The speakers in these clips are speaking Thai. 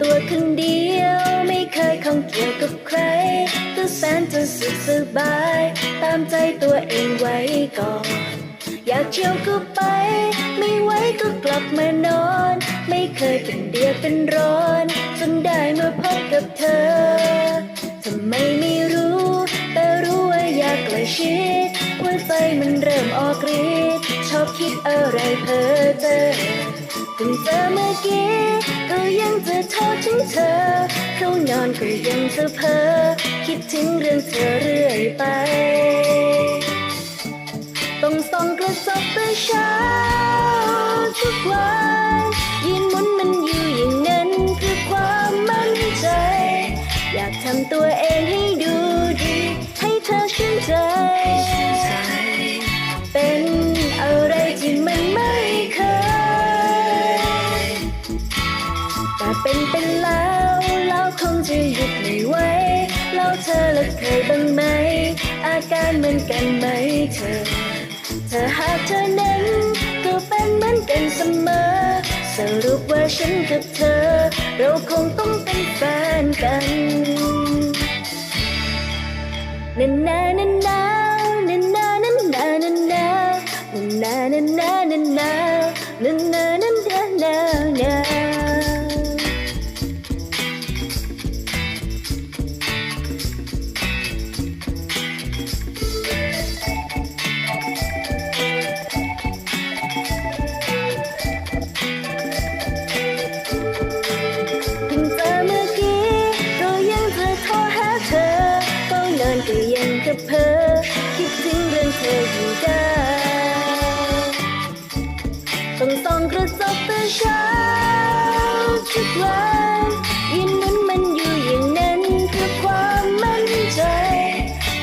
ตัวคนเดียวไม่เคยข้องเกี่ยวกับใครก็แสนจะสุขสบาย ตามใจตัวเองไว้ก่อน อยากเที่ยวก็ไป ไม่ไหวก็กลับมานอน ไม่เคยเป็นเดียดเป็นร้อน จนได้มาพบกับเธอทำไมไม่รู้ แต่รู้ว่าอยากใกล้ชิดหัวใจมันเริ่มออกฤทธิ์ชอบคิดอะไรเพ้อเจอ เพิ่งเจอเมื่อกี้ ก็ยังจะโทษถึงเธอ เข้านอนก็ยังจะเพ้อคิดถึงเรื่องเธอเรื่อยไปต้องส่องกระจกแต่เช้าทุกวันยืนหมุนมันอยู่อย่างนั้นเพื่อความมั่นใจ อยากทำตัวเองให้ดู แต่เป็นเป็นแล้วแล้วคงจะหยุดไม่ไหวแล้วเธอละเคยบ้างไหม อาการเหมือนกันไหมเธอ เธอหากเธอนั้นก็เป็นเหมือนกันเสมอ สรุปว่าฉันกับเธอ เราคงต้องเป็นแฟนกันนานานานานา ก็ยังกระเพอคิดถึงเรื่องเธออยู่ได้ต้องส่องกระจกแต่เช้าทุกวันยืนหมุนมันอยู่อย่างนั้นเพื่อความมั่นใจ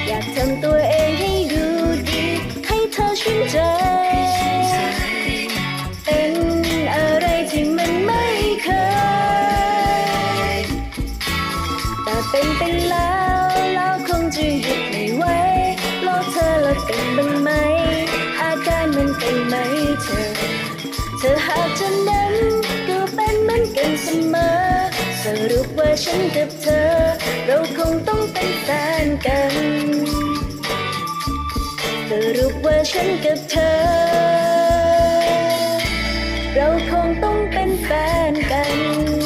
อยากทำตัวเองให้ดูดี ให้เธอชื่นใจ เป็นอะไรที่มันไม่เคยแต่เป็นไปแล้วแล้วคงจะหยุด เป็นบ้างไหม อาการมันเป็นไหมเธอ เธอหาฉันนั้นก็เป็นเหมือนกันเสมอ สรุปว่าฉันกับเธอ เราคงต้องเป็นแฟนกัน สรุปว่าฉันกับเธอ เราคงต้องเป็นแฟนกัน